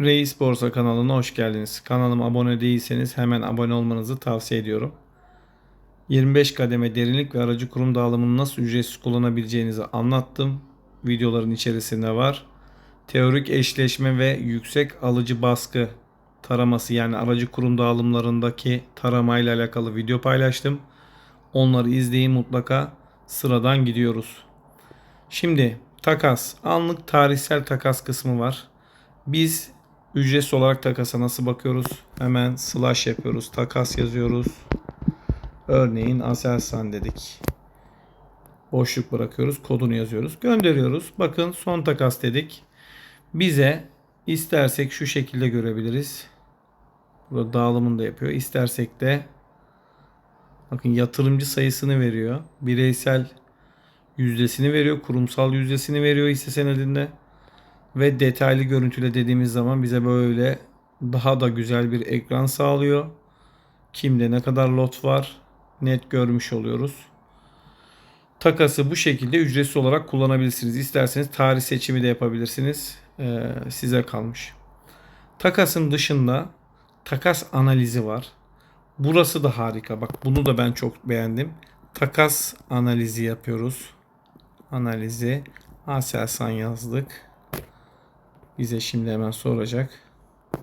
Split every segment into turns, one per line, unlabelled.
Reis Borsa kanalına hoş geldiniz. Kanalıma abone değilseniz hemen abone olmanızı tavsiye ediyorum. 25 kademe derinlik ve aracı kurum dağılımını nasıl ücretsiz kullanabileceğinizi anlattım. Videoların içerisinde var. Teorik eşleşme ve yüksek alıcı baskı taraması yani aracı kurum dağılımlarındaki taramayla alakalı video paylaştım. Onları izleyin mutlaka. Sıradan gidiyoruz. Şimdi takas, anlık tarihsel takas kısmı var. Biz ücretsiz olarak takasa nasıl bakıyoruz? Hemen slash yapıyoruz. Takas yazıyoruz. Örneğin Aselsan dedik. Boşluk bırakıyoruz. Kodunu yazıyoruz. Gönderiyoruz. Bakın son takas dedik. Bize istersek şu şekilde görebiliriz. Burada dağılımını da yapıyor. İstersek de bakın yatırımcı sayısını veriyor. Bireysel yüzdesini veriyor. Kurumsal yüzdesini veriyor hisse senedinde. Ve detaylı görüntüle dediğimiz zaman bize böyle daha da güzel bir ekran sağlıyor. Kimde ne kadar lot var net görmüş oluyoruz. Takası bu şekilde ücretsiz olarak kullanabilirsiniz. İsterseniz tarih seçimi de yapabilirsiniz. Ee, size kalmış. Takasın dışında takas analizi var. Burası da harika. Bak bunu da ben çok beğendim. Takas analizi yapıyoruz. Analizi. Aselsan yazdık. Bize şimdi hemen soracak.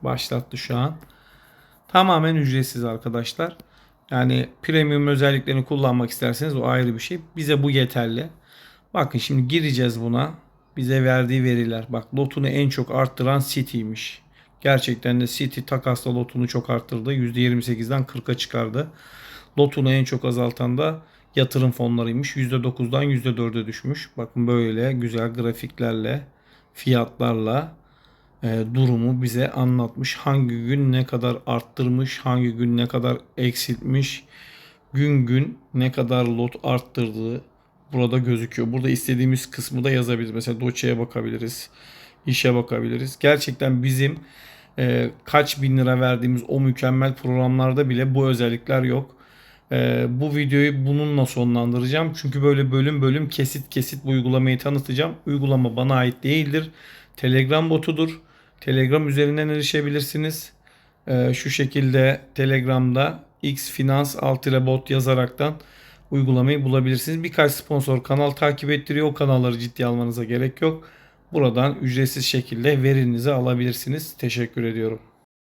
Başlattı şu an. Tamamen ücretsiz arkadaşlar. Yani premium özelliklerini kullanmak isterseniz o ayrı bir şey. Bize bu yeterli. Bakın şimdi gireceğiz buna. Bize verdiği veriler. Bak lotunu en çok arttıran City'ymiş. Gerçekten de City takasla lotunu çok arttırdı. %28'den 40'a çıkardı. Lotunu en çok azaltan da yatırım fonlarıymış. %9'dan %4'e düşmüş. Bakın böyle güzel grafiklerle, fiyatlarla durumu bize anlatmış. Hangi gün ne kadar arttırmış, hangi gün ne kadar eksiltmiş, gün gün ne kadar lot arttırdığı burada gözüküyor. Burada istediğimiz kısmı da yazabiliriz. Mesela Doçe'ye bakabiliriz, işe bakabiliriz. Gerçekten bizim e, kaç bin lira verdiğimiz o mükemmel programlarda bile bu özellikler yok. E, bu videoyu bununla sonlandıracağım. Çünkü böyle bölüm bölüm kesit kesit bu uygulamayı tanıtacağım. Uygulama bana ait değildir. Telegram botudur. Telegram üzerinden erişebilirsiniz. Ee, şu şekilde Telegram'da X Finans alt bot yazaraktan uygulamayı bulabilirsiniz. Birkaç sponsor kanal takip ettiriyor. O kanalları ciddiye almanıza gerek yok. Buradan ücretsiz şekilde verinizi alabilirsiniz. Teşekkür ediyorum.